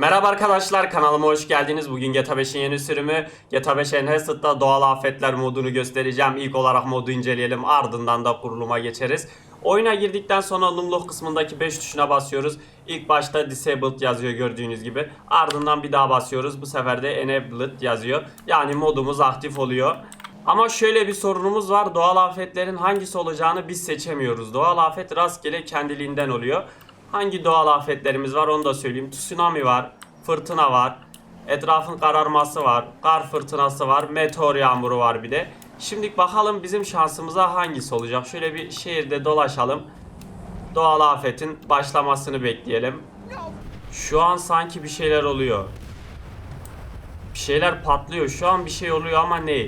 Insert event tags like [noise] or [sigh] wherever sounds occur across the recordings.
Merhaba arkadaşlar kanalıma hoş geldiniz. Bugün GTA 5'in yeni sürümü GTA 5 Enhanced'da doğal afetler modunu göstereceğim. İlk olarak modu inceleyelim ardından da kuruluma geçeriz. Oyuna girdikten sonra Lumlock kısmındaki 5 tuşuna basıyoruz. İlk başta Disabled yazıyor gördüğünüz gibi. Ardından bir daha basıyoruz. Bu sefer de Enabled yazıyor. Yani modumuz aktif oluyor. Ama şöyle bir sorunumuz var. Doğal afetlerin hangisi olacağını biz seçemiyoruz. Doğal afet rastgele kendiliğinden oluyor. Hangi doğal afetlerimiz var onu da söyleyeyim. Tsunami var, fırtına var, etrafın kararması var, kar fırtınası var, meteor yağmuru var bir de. Şimdi bakalım bizim şansımıza hangisi olacak. Şöyle bir şehirde dolaşalım. Doğal afetin başlamasını bekleyelim. Şu an sanki bir şeyler oluyor. Bir şeyler patlıyor. Şu an bir şey oluyor ama ne?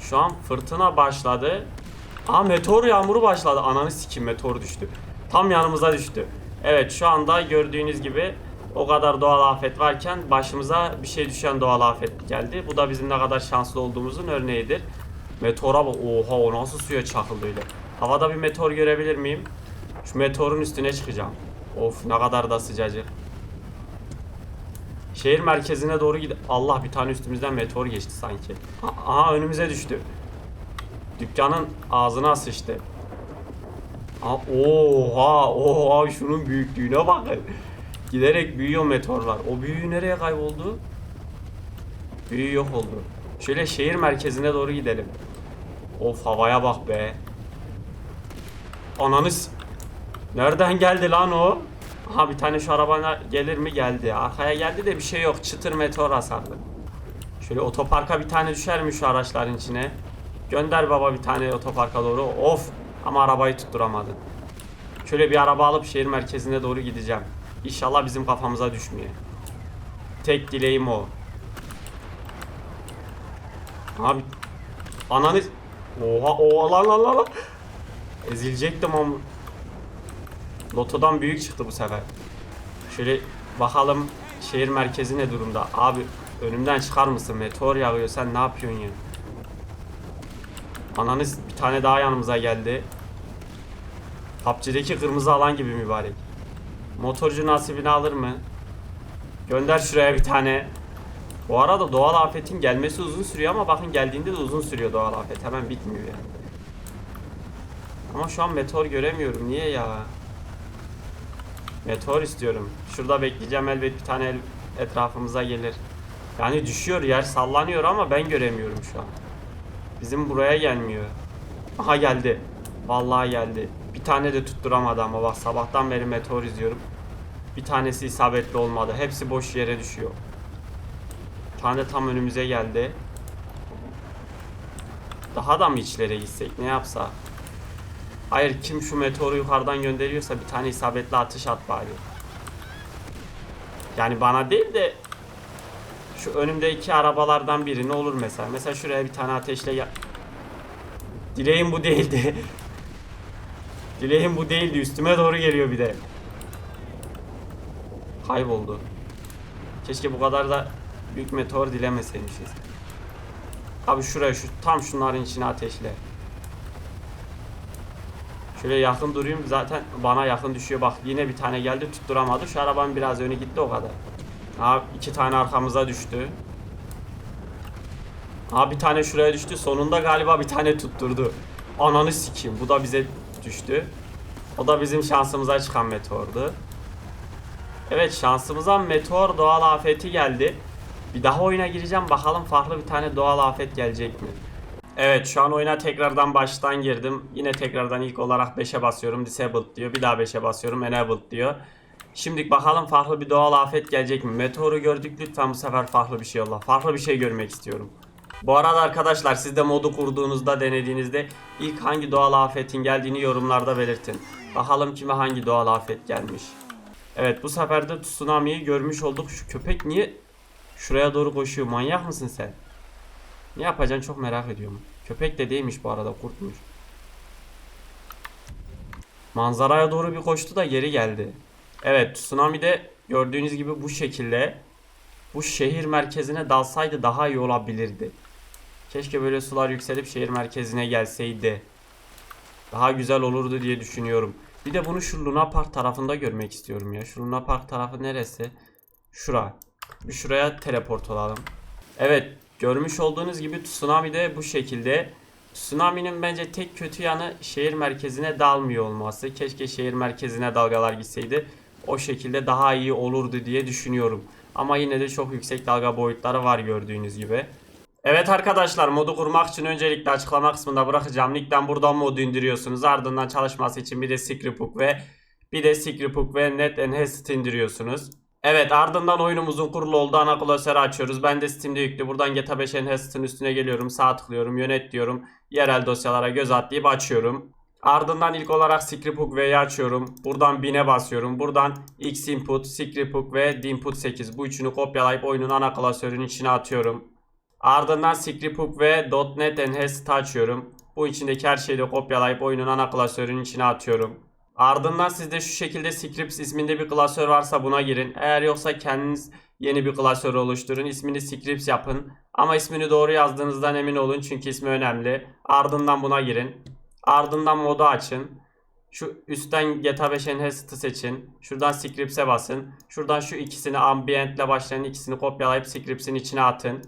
Şu an fırtına başladı. Aa meteor yağmuru başladı. Ananı sikim meteor düştü. Tam yanımıza düştü. Evet şu anda gördüğünüz gibi o kadar doğal afet varken başımıza bir şey düşen doğal afet geldi. Bu da bizim ne kadar şanslı olduğumuzun örneğidir. Meteora bak. Oha o nasıl suya çakıldı öyle. Havada bir meteor görebilir miyim? Şu meteorun üstüne çıkacağım. Of ne kadar da sıcacık. Şehir merkezine doğru gid. Allah bir tane üstümüzden meteor geçti sanki. Aha önümüze düştü. Dükkanın ağzına sıçtı. Aa, Oha oha şunun büyüklüğüne bakın. Giderek büyüyor meteorlar. O büyüğü nereye kayboldu? Büyüğü yok oldu. Şöyle şehir merkezine doğru gidelim. Of havaya bak be. Ananız. Nereden geldi lan o? Aha bir tane şu arabana gelir mi geldi. Arkaya geldi de bir şey yok. Çıtır meteor hasarlı. Şöyle otoparka bir tane düşer mi şu araçların içine? Gönder baba bir tane otoparka doğru. Of. Ama arabayı tutturamadım. Şöyle bir araba alıp şehir merkezine doğru gideceğim. İnşallah bizim kafamıza düşmüyor. Tek dileğim o. Abi ananı Oha oha lan lan lan. Ezilecektim ama. Lotodan büyük çıktı bu sefer. Şöyle bakalım şehir merkezi ne durumda. Abi önümden çıkar mısın? Meteor yağıyor sen ne yapıyorsun ya? Ananız bir tane daha yanımıza geldi. PUBG'deki kırmızı alan gibi mübarek. Motorcu nasibini alır mı? Gönder şuraya bir tane. Bu arada doğal afetin gelmesi uzun sürüyor ama bakın geldiğinde de uzun sürüyor doğal afet. Hemen bitmiyor yani. Ama şu an meteor göremiyorum. Niye ya? Meteor istiyorum. Şurada bekleyeceğim elbet bir tane etrafımıza gelir. Yani düşüyor yer sallanıyor ama ben göremiyorum şu an. Bizim buraya gelmiyor. Aha geldi. Vallahi geldi. Bir tane de tutturamadı ama bak sabahtan beri meteor izliyorum. Bir tanesi isabetli olmadı. Hepsi boş yere düşüyor. Bir tane tam önümüze geldi. Daha da mı içlere gitsek ne yapsa? Hayır kim şu meteoru yukarıdan gönderiyorsa bir tane isabetli atış at bari. Yani bana değil de şu önümdeki arabalardan biri ne olur mesela. Mesela şuraya bir tane ateşle ya... Dileğim bu değildi. [laughs] Dileğim bu değildi. Üstüme doğru geliyor bir de. Kayboldu. Keşke bu kadar da büyük meteor dilemeseymişiz. Abi şuraya şu tam şunların içine ateşle. Şöyle yakın durayım zaten bana yakın düşüyor bak yine bir tane geldi tutturamadı şu arabanın biraz önü gitti o kadar. Abi iki tane arkamıza düştü. Abi bir tane şuraya düştü sonunda galiba bir tane tutturdu. Ananı sikeyim bu da bize düştü. O da bizim şansımıza çıkan meteordu. Evet şansımıza meteor doğal afeti geldi. Bir daha oyuna gireceğim bakalım farklı bir tane doğal afet gelecek mi? Evet şu an oyuna tekrardan baştan girdim. Yine tekrardan ilk olarak 5'e basıyorum. Disabled diyor. Bir daha 5'e basıyorum. Enabled diyor. Şimdi bakalım farklı bir doğal afet gelecek mi? Meteoru gördük lütfen bu sefer farklı bir şey yolla. Farklı bir şey görmek istiyorum. Bu arada arkadaşlar siz de modu kurduğunuzda denediğinizde ilk hangi doğal afetin geldiğini yorumlarda belirtin. Bakalım kime hangi doğal afet gelmiş. Evet bu sefer de tsunami'yi görmüş olduk. Şu köpek niye şuraya doğru koşuyor? Manyak mısın sen? Ne yapacaksın çok merak ediyorum. Köpek de değilmiş bu arada kurtmuş. Manzaraya doğru bir koştu da geri geldi. Evet tsunami de gördüğünüz gibi bu şekilde bu şehir merkezine dalsaydı daha iyi olabilirdi. Keşke böyle sular yükselip şehir merkezine gelseydi. Daha güzel olurdu diye düşünüyorum. Bir de bunu şu Luna Park tarafında görmek istiyorum ya. Şu Luna Park tarafı neresi? Şura. Bir şuraya teleport olalım. Evet görmüş olduğunuz gibi tsunami de bu şekilde. Tsunami'nin bence tek kötü yanı şehir merkezine dalmıyor olması. Keşke şehir merkezine dalgalar gitseydi. O şekilde daha iyi olurdu diye düşünüyorum. Ama yine de çok yüksek dalga boyutları var gördüğünüz gibi. Evet arkadaşlar modu kurmak için öncelikle açıklama kısmında bırakacağım. Linkten buradan modu indiriyorsunuz. Ardından çalışması için bir de Scriptbook ve bir de Scriptbook ve Net Enhanced indiriyorsunuz. Evet ardından oyunumuzun kurulu olduğu ana klasörü açıyoruz. Ben de Steam'de yüklü. Buradan GTA 5 Enhanced'ın üstüne geliyorum. Sağ tıklıyorum. Yönet diyorum. Yerel dosyalara göz atlayıp açıyorum. Ardından ilk olarak Scriptbook V'yi açıyorum. Buradan 1000'e basıyorum. Buradan X input, Scriptbook ve Dinput 8. Bu üçünü kopyalayıp oyunun ana klasörünün içine atıyorum. Ardından Scriptbook ve .NET Enhanced'ı açıyorum. Bu içindeki her şeyi de kopyalayıp oyunun ana klasörünün içine atıyorum. Ardından sizde şu şekilde Scripts isminde bir klasör varsa buna girin. Eğer yoksa kendiniz yeni bir klasör oluşturun. İsmini Scripts yapın. Ama ismini doğru yazdığınızdan emin olun çünkü ismi önemli. Ardından buna girin. Ardından modu açın. Şu üstten GTA 5 Enhanced'ı seçin. Şuradan Scripts'e basın. Şuradan şu ikisini Ambient ile başlayan ikisini kopyalayıp Scripts'in içine atın.